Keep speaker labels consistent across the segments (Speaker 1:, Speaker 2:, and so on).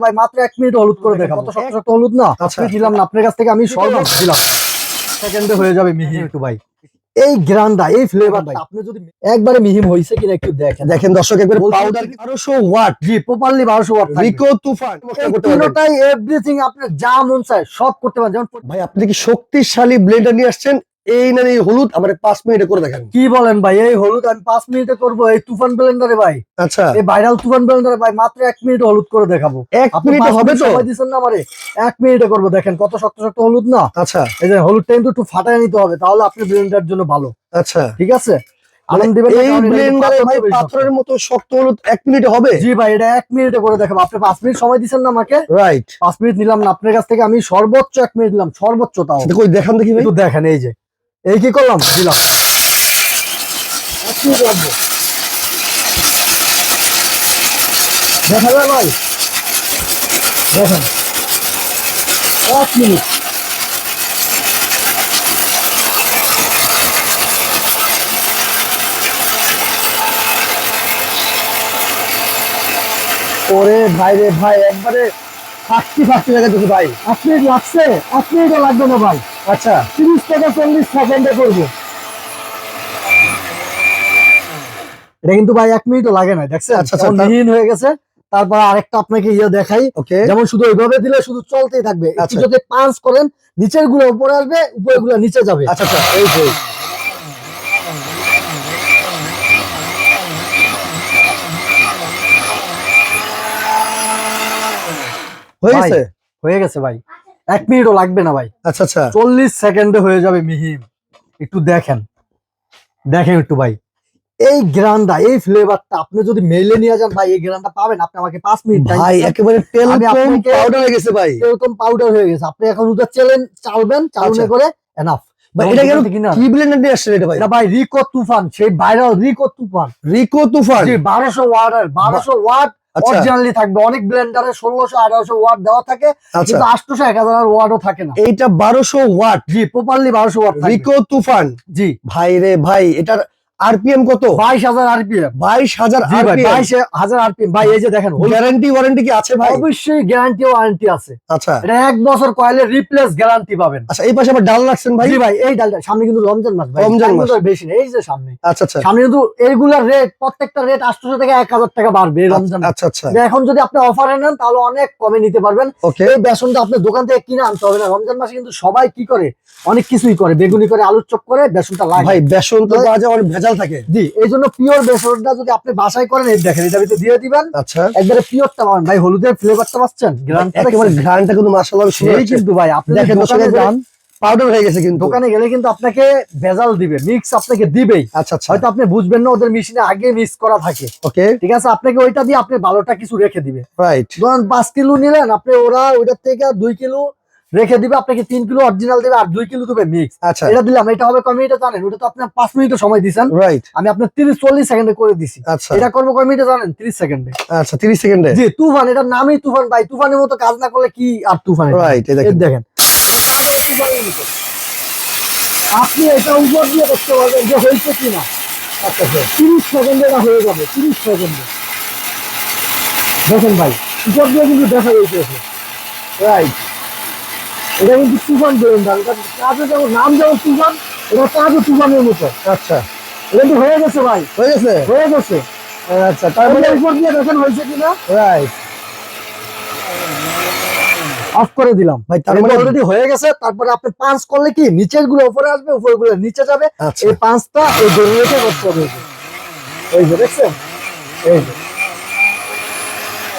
Speaker 1: ভাই মাত্র এক মিনিট হলুদ করে দেখাবো। কত শক্ত শক্ত হলুদ না?
Speaker 2: আচ্ছা।
Speaker 1: আমি দিলাম না আপনার কাছ থেকে আমি সর্বোচ্চ দিলাম। সেকেন্ডে হয়ে যাবে মিহিম একটু ভাই। এই গ্রান্ডা এই ফ্লেভার ভাই। আপনি যদি একবারে মিহিম হইছে কিনা একটু দেখেন।
Speaker 2: দেখেন দর্শক একবার পাউডার
Speaker 1: কি-
Speaker 2: বারোশো ওয়াট
Speaker 1: জি প্রপারলি বারোশো ওয়াট
Speaker 2: রিকো তুফান
Speaker 1: তিনোটাই এভরিথিং আপনার যা মন চায় সব করতে পারেন। যেমন
Speaker 2: ভাই আপনি কি শক্তিশালী ব্লেন্ডার নিয়ে আসছেন? এই না এই হলুদ আমার পাঁচ মিনিটে করে দেখেন।
Speaker 1: কি বলেন ভাই? এই হলুদ আমি পাঁচ মিনিটে করব এই তুফান ব্লেন্ডারে ভাই।
Speaker 2: আচ্ছা।
Speaker 1: এই ভাইরাল তুফান ব্লেন্ডারে ভাই মাত্র এক মিনিট হলুদ করে দেখাবো।
Speaker 2: এক মিনিটে হবে তো?
Speaker 1: দিচ্ছেন না আমারে। এক মিনিটে করব দেখেন কত শক্ত শক্ত হলুদ না?
Speaker 2: আচ্ছা।
Speaker 1: এই যে হলুদটা কিন্তু একটু ফাটায় নিতে হবে তাহলে আপনি ব্লেন্ডার জন্য ভালো।
Speaker 2: আচ্ছা।
Speaker 1: ঠিক আছে?
Speaker 2: এই ব্লেন্ডারে ভাই পাথরের মতো শক্ত হলুদ এক মিনিটে হবে?
Speaker 1: জি ভাই এটা এক মিনিটে করে দেখাবো। আপনি পাঁচ মিনিট সময় দিচ্ছেন না আমাকে?
Speaker 2: রাইট
Speaker 1: পাঁচ মিনিট নিলাম না আপনার কাছ থেকে আমি সর্বোচ্চ এক মিনিট দিলাম সর্বোচ্চ তাও।
Speaker 2: দেখান দেখি ভাই।
Speaker 1: দেখেন এই যে। এই কি করলাম? দিলাম। দেখা যায় ভাই। দেখেন। এক মিনিট। ওরে ভাই রে ভাই, একবারে
Speaker 2: ফাঁকি ফাঁকি লাগে দেখি ভাই
Speaker 1: মিনিট লাগছে, এক মিনিটও লাগবে না ভাই।
Speaker 2: আচ্ছা
Speaker 1: তিরিশ থেকে চল্লিশ সেকেন্ডে করব। এটা কিন্তু ভাই এক মিনিটও লাগে না দেখছেন?
Speaker 2: আচ্ছা, আচ্ছা,
Speaker 1: মিহিন হয়ে গেছে তারপর আরেকটা আপনাকে ইয়ে দেখাই।
Speaker 2: ওকে।
Speaker 1: যেমন শুধু ওইভাবে দিলে শুধু চলতেই থাকবে।
Speaker 2: আচ্ছা।
Speaker 1: যদি পাঁচ করেন নিচেরগুলো উপরে আসবে উপরে গুলো নিচে যাবে।
Speaker 2: আচ্ছা আচ্ছা
Speaker 1: এই যে।
Speaker 2: হয়ে গেছে?
Speaker 1: হয়ে গেছে ভাই। এক মিনিটও লাগবে না ভাই।
Speaker 2: আচ্ছা আচ্ছা।
Speaker 1: চল্লিশ সেকেন্ডে হয়ে যাবে মিহিম। একটু দেখেন। দেখেন একটু ভাই। এই গ্রানটা এই ফ্লেভারটা আপনি যদি মেলে নিয়ে যান ভাই এই গ্রানটা পাবেন। আপনি আমাকে পাঁচ মিনিট
Speaker 2: ভাই একেবারে তেল পাউডার হয়ে গেছে ভাই।
Speaker 1: এরকম পাউডার হয়ে গেছে। আপনি এখন ওটা চেলেন চালবেন চালনে
Speaker 2: আচ্ছা।
Speaker 1: করে এনাফ
Speaker 2: ভাই এটা কেন কি ব্লেন্ডার নিয়ে আসছেন এটা ভাই?
Speaker 1: ভাই রিকো তুফান। সেই viral Rico Toofan.
Speaker 2: Rico Toofan?
Speaker 1: জি বারোশো ওয়াটের বারোশো ওয়াট অরিজিনালি থাকবে। অনেক ব্লেন্ডারে ষোলোশো আঠারোশো ওয়াট দেওয়া থাকে
Speaker 2: আচ্ছা।
Speaker 1: কিন্তু আটশোশো এক হাজার ওয়াটও থাকে না।
Speaker 2: এইটা বারোশো ওয়াট
Speaker 1: জি প্রপারলি বারোশো ওয়াট
Speaker 2: রিকো তুফান
Speaker 1: জি।
Speaker 2: ভাই রে ভাই এটার আরপিএম কত?
Speaker 1: বাইশ হাজার আরপিএম।
Speaker 2: বাইশ হাজার
Speaker 1: বাইশ হাজার আরপিএম। ভাই এই যে দেখেন
Speaker 2: গ্যারান্টি ওয়ারেন্টি কি আছে ভাই?
Speaker 1: অবশ্যই গ্যারান্টি ওয়ারেন্টি আছে।
Speaker 2: আচ্ছা।
Speaker 1: এটা এক বছর রিপ্লেস গ্যারান্টি পাবেন।
Speaker 2: আচ্ছা এই পাশে আবার ডাল রাখছেন ভাই?
Speaker 1: ভাই এই ডালটা সামনে কিন্তু রমজান মাস ভাই।
Speaker 2: রমজান মাস।
Speaker 1: বেশি এই যে সামনে।
Speaker 2: আচ্ছা আচ্ছা।
Speaker 1: সামনে কিন্তু এইগুলার রেট প্রত্যেকটা রেট আটশোশো থেকে এক হাজার টাকা বাড়বে রমজান
Speaker 2: আচ্ছা আচ্ছা।
Speaker 1: এখন যদি আপনি অফারে নেন তাহলে অনেক কমে নিতে পারবেন। এই বেসনটা আপনি দোকান থেকে কিনে আনতে হবে না। রমজান মাসে কিন্তু সবাই কি করে? অনেক কিছুই করে। বেগুনি করে আলুর চপ করে বেসনটা লাগে।
Speaker 2: ভাই বেসন তো পাওয়া যায় অনেক ভেজাল থাকে?
Speaker 1: জি এই জন্য পিওর বেসনটা যদি আপনি বাসায় করেন এই দেখেন এটা ভিতরে দিয়ে দিবেন।
Speaker 2: আচ্ছা।
Speaker 1: একবারে পিওরটা পাবেন। ভাই হলুদের ফ্লেভারটা পাচ্ছেন? গ্রান্ড
Speaker 2: একেবারে ঘ্রাণটা কিন্তু মাশাআল্লাহ
Speaker 1: সেই কিন্তু ভাই আপনি
Speaker 2: দেখেন
Speaker 1: দোকানে যান
Speaker 2: পাউডার হয়ে গেছে কিন্তু।
Speaker 1: দোকানে গেলে কিন্তু আপনাকে ভেজাল দিবে মিক্স আপনাকে দিবেই।
Speaker 2: আচ্ছা আচ্ছা।
Speaker 1: হয়তো আপনি বুঝবেন না ওদের মেশিনে আগে মিক্স করা থাকে।
Speaker 2: ওকে
Speaker 1: ঠিক আছে আপনাকে ওইটা দিয়ে আপনি ভালোটা কিছু রেখে দিবে।
Speaker 2: রাইট
Speaker 1: ধরেন পাঁচ কিলো নিলেন আপনি ওরা ওইটার থেকে দুই কিলো রেখে দিবে আপনাকে তিন কিলো অরিজিনাল দেবে আর দুই কিলো দেবে মিক্স
Speaker 2: আচ্ছা।
Speaker 1: এটা দিলাম এটা হবে কয় মিনিটে জানেন? ওটা তো আপনার পাঁচ মিনিট সময় দিচ্ছেন
Speaker 2: রাইট
Speaker 1: আমি আপনার তিরিশ চল্লিশ সেকেন্ডে করে দিছি।
Speaker 2: আচ্ছা।
Speaker 1: এটা করব কয় মিনিটে জানেন? তিরিশ সেকেন্ডে
Speaker 2: আচ্ছা 30 সেকেন্ডে
Speaker 1: জি তুফান এটার নামই তুফান ভাই। তুফানের মতো কাজ না করলে কি আর তুফান
Speaker 2: রাইট দেখেন।
Speaker 1: আপনি এটা উপর দিয়ে দেখতে পারবেন যে হয়েছে কিনা। আচ্ছা আচ্ছা। তিরিশ সেকেন্ডে এটা হয়ে যাবে তিরিশ সেকেন্ডে দেখেন ভাই উপর দিয়ে কিন্তু দেখা যাচ্ছে রাইট এটা কিন্তু তুফান ব্লেন্ডার এটা যেমন নাম যেমন তুফান এটা কাজও তুফানের মতো।
Speaker 2: আচ্ছা।
Speaker 1: এটা কিন্তু হয়ে গেছে ভাই।
Speaker 2: হয়ে গেছে?
Speaker 1: হয়ে গেছে।
Speaker 2: আচ্ছা
Speaker 1: তারপরে
Speaker 2: তারপরে
Speaker 1: উপর দিয়ে দেখেন হয়েছে কিনা।
Speaker 2: রাইট
Speaker 1: অফ করে দিলাম।
Speaker 2: ভাই তার
Speaker 1: তার
Speaker 2: মানে
Speaker 1: অলরেডি হয়ে গেছে তারপরে আপনি পাঁচ করলে কি নিচেরগুলো উপরে আসবে উপরে গুলো নিচে যাবে।
Speaker 2: আচ্ছা।
Speaker 1: এই পাঁচটা এই ধরে রেখে করতে হবে এই যে দেখছেন? এই যে।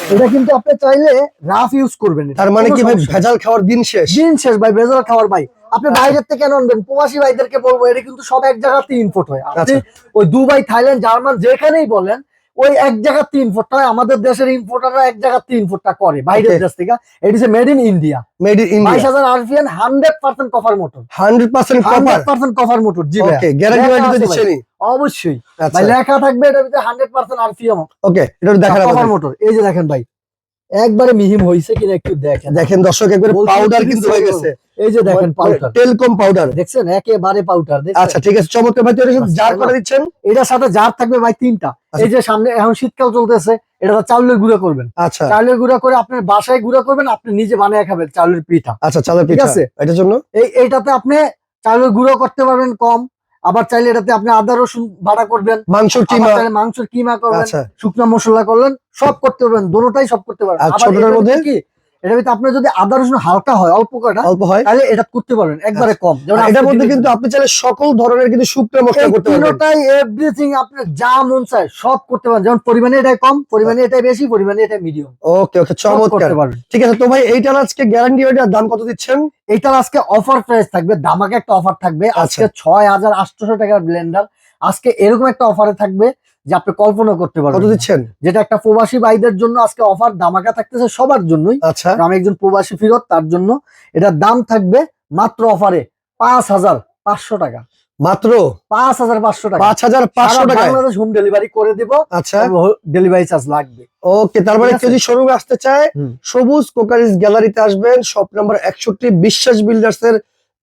Speaker 1: এটা কিন্তু আপনি চাইলে রাফ ইউজ করবেন
Speaker 2: তার মানে কি ভাই ভেজাল খাওয়ার দিন শেষ?
Speaker 1: দিন শেষ ভাই ভেজাল খাওয়ার ভাই। আপনি বাইরের থেকে কেন আনবেন প্রবাসী ভাইদেরকে বলব এটা কিন্তু সব এক জায়গাতে ইনপুট হয়। আপনি
Speaker 2: আচ্ছা।
Speaker 1: ওই দুবাই থাইল্যান্ড জার্মান যেখানেই বলেন ওই এক জায়গা তিন ফুটটা আমাদের দেশের ইম্পোর্টাররা এক জায়গা তিন ফুটটা করে বাইরের. দেশ থেকে। এটি made in India
Speaker 2: made in India
Speaker 1: হাজার RPM hundred percent copper motor
Speaker 2: 100% copper
Speaker 1: hundred percent copper motor জি ভাই
Speaker 2: ওকে গ্যারান্টি ওয়ারেন্টি
Speaker 1: তো
Speaker 2: দিচ্ছেনই
Speaker 1: অবশ্যই।
Speaker 2: আচ্ছা।
Speaker 1: ভাই লেখা থাকবে এটা ভিতরে হান্ড্রেড পার্সেন্ট আরপিএম
Speaker 2: ওকে এটা দেখা দেখার
Speaker 1: কভার মোটর এই যে দেখেন ভাই একবারে মিহিম হয়েছে কিনা একটু দেখেন।
Speaker 2: দেখেন দর্শক একবার পাউডার কিন্তু হয়ে গেছে।
Speaker 1: এই যে দেখেন পাউডার
Speaker 2: টেলকম পাউডার
Speaker 1: দেখছেন? একেবারে পাউডার
Speaker 2: আচ্ছা ঠিক আছে চমৎকার ভাই
Speaker 1: আচ্ছা,
Speaker 2: জার করে দিচ্ছেন?
Speaker 1: এটার সাথে জার থাকবে ভাই তিনটা।
Speaker 2: আচ্ছা।
Speaker 1: এই যে সামনে এখন শীতকাল চলতেছে এটা চাউলের গুঁড়া করবেন।
Speaker 2: আচ্ছা।
Speaker 1: চাউলের গুঁড়া করে আপনার বাসায় গুঁড়া করবেন আপনি নিজে বানিয়ে খাবেন চাউলের পিঠা।
Speaker 2: আচ্ছা চালের
Speaker 1: ঠিক আছে।
Speaker 2: এটার জন্য?
Speaker 1: এই এইটাতে আপনি চাউলের গুঁড়ো করতে পারবেন কম। আবার চাইলে এটাতে আপনি আদা রসুন ভাড়া করবেন।
Speaker 2: মাংস
Speaker 1: মাংস
Speaker 2: কিমা।
Speaker 1: মাংসের কিমা করবেন।
Speaker 2: আচ্ছা।
Speaker 1: শুকনো মশলা করলেন সব করতে পারবেন দোনোটাই সব করতে পারবেন।
Speaker 2: ছোটটার মধ্যে?
Speaker 1: কি? এটার ভিতরে আপনার যদি আদা রসুন হালকা হয় অল্প কটা
Speaker 2: অল্প হয়।
Speaker 1: তাহলে এটা করতে পারবেন একবারে কম। যেমন
Speaker 2: এটার মধ্যে কিন্তু আপনি চাইলে সকল ধরনের কিন্তু শুকনো মশলা করতে পারবেন।
Speaker 1: তিনোটাই এভরিথিং আপনার যা মন চায় সব করতে পারেন যেমন পরিমাণে এটাই কম পরিমাণে এটাই বেশি পরিমাণে এটাই মিডিয়াম
Speaker 2: ওকে ওকে চমৎকার। ঠিক আছে তো ভাই এইটার আজকে গ্যারান্টি ওইটার দাম কত দিচ্ছেন?
Speaker 1: এটার আজকে অফার প্রাইস থাকবে দামাকে একটা অফার থাকবে।
Speaker 2: আচ্ছা।
Speaker 1: আজকে ছয় হাজার আটশোশো টাকার ব্লেন্ডার আজকে এরকম একটা অফারে থাকবে যে আপনি কল্পনা করতে পারবেন
Speaker 2: দিচ্ছেন?
Speaker 1: যেটা একটা প্রবাসী ভাইদের জন্য আজকে অফার দামাকা থাকতেছে সবার জন্যই।
Speaker 2: আচ্ছা।
Speaker 1: আমি একজন প্রবাসী ফিরত তার জন্য এটা দাম থাকবে মাত্র অফারে পাঁচ হাজার পাঁচশো টাকা।
Speaker 2: মাত্র?
Speaker 1: পাঁচ হাজার পাঁচশো টাকা।
Speaker 2: পাঁচ হাজার পাঁচশো টাকা
Speaker 1: বাংলাদেশ হোম ডেলিভারি করে দিব
Speaker 2: আচ্ছা।
Speaker 1: ডেলিভারি চার্জ লাগবে।
Speaker 2: ওকে তার
Speaker 1: ঠিক আছে?
Speaker 2: কেউ যদি শোরুমে আসতে চায় সবুজ কোকারিস গ্যালারিতে আসবেন শপ নাম্বার একষট্টি বিশ্বাস বিল্ডার্স এর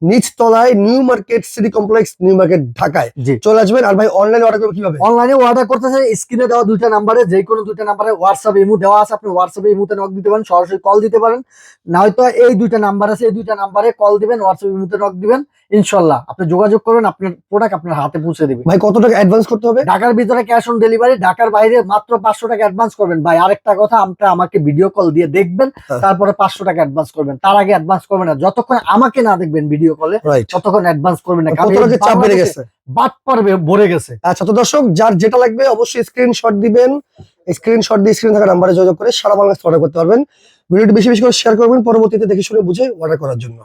Speaker 2: নিচ তলায় New Market City Complex New Market ঢাকায়। চলে আসবেন আর ভাই অনলাইনে অর্ডার করবে কীভাবে?
Speaker 1: অনলাইনে অর্ডার করতেছে স্ক্রিনে দেওয়া দুইটা নাম্বারে যে কোনো দুইটা নাম্বারে হোয়াটসঅ্যাপ ইমু দেওয়া আছে আপনি হোয়াটসঅ্যাপে ইমুতে নক দিতে পারেন সরাসরি কল দিতে পারেন। না হয়তো এই দুইটা নাম্বার আছে এই দুইটা নাম্বারে কল দিবেন হোয়াটসঅ্যাপ ইমুতে নক দিবেন ইনশাল্লাহ আপনি যোগাযোগ করবেন আপনার প্রোডাক্ট আপনার হাতে পৌঁছে দেবে।
Speaker 2: ভাই কত টাকা অ্যাডভান্স করতে হবে?
Speaker 1: ঢাকার ভিতরে ক্যাশ অন ডেলিভারি ঢাকার বাইরে মাত্র পাঁচশো টাকা অ্যাডভান্স করবেন। ভাই আরেকটা কথা আপনারা আমাকে ভিডিও কল দিয়ে দেখবেন
Speaker 2: হ্যাঁ।
Speaker 1: তারপরে পাঁচশো টাকা অ্যাডভান্স করবেন। তার আগে অ্যাডভান্স করবেন না। যতক্ষণ আমাকে না দেখবেন ভিডিও কলে
Speaker 2: রাইট
Speaker 1: ততক্ষণ অ্যাডভান্স করবেন না
Speaker 2: টাকা চাপ বেড়ে গেছে?
Speaker 1: বাট পারবে ভরে গেছে।
Speaker 2: আচ্ছা তো দর্শক যার যেটা লাগবে অবশ্যই স্ক্রিনশট দিবেন। স্ক্রিনশট দিয়ে স্ক্রিন থাকা নাম্বারে যোগাযোগ করে সারা বাংলাদেশ অর্ডার করতে পারবেন। ভিডিওটি বেশি বেশি করে শেয়ার করবেন। পরবর্তীতে দেখে শুনে বুঝে অর্ডার করার জন্য।